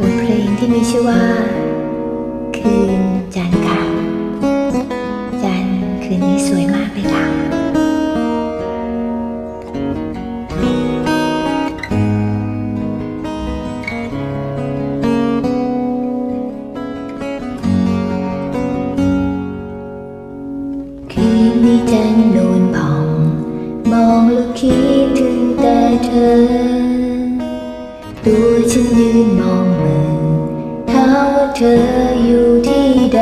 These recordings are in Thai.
บทเพลงที่มีชื่อว่า คืน เธออยู่ที่ใด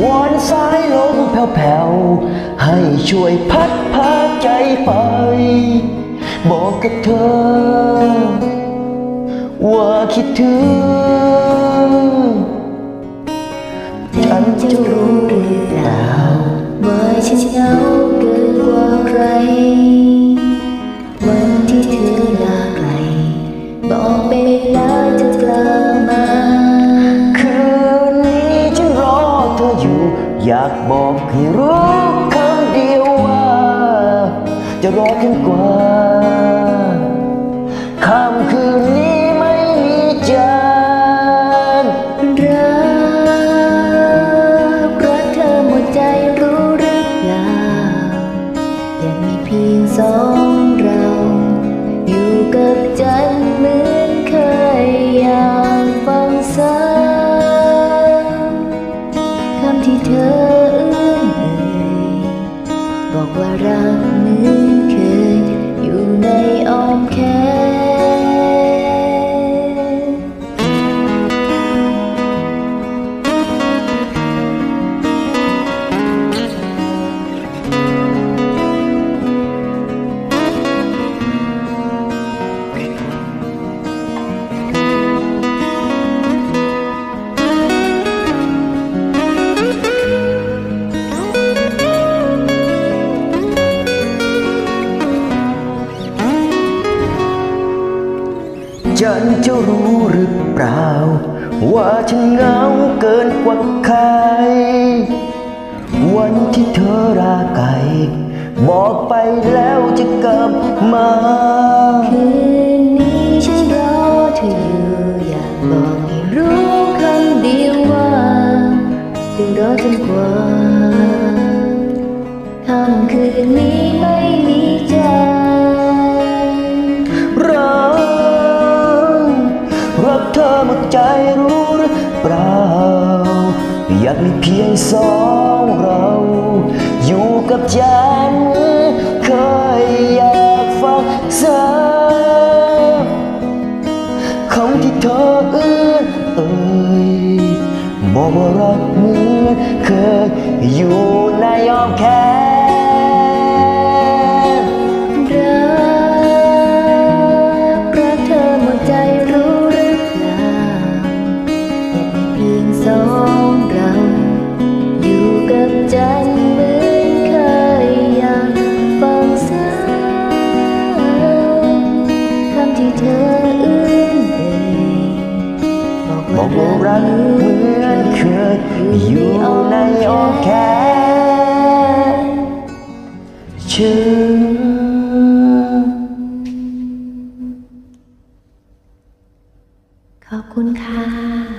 วอนสายลมแผ่วๆ ให้ช่วยพัดพาใจไป บอกกับเธอ ว่าคิดถึงฉันจะรู้หรือเปล่าว่าฉันเหงาเกินกว่าใคร วันที่เธอลาไกลบอกไป อยากบอกให้รู้คำเดียวว่า จะรอจนกว่าค่ำคืนนี้ไม่มีจันทร์รักรักเธอหมดใจรู้หรือเปล่ายังมีเพียงสอง จันจะรู้หรือเปล่า ว่าฉันเหงาเกินกว่าใคร วันที่เธอราไกลบอกไปแล้วจะกลับมาคืนนี้ฉันรอเธออยู่อยากบอกให้รู้คำเดียวว่าจะรอจนกว่าค่ำคืนนี้ รักเธอหมดใจรู้หรือเปล่า อยากมีเพียงสองเรา อยู่กับจันเคยอยากฟังซ้ำคำที่เธอเอื้อนเอ่ยบอกว่ารักเหมือนเคยอยู่ในอ้อมแข จันเหมืนเคยยากฟังเสียงคำที่เธออื้อนเบอกว่ารักเหมือนเคยอยู่ในอ้อมแขนฉันขอบคุณค่ะ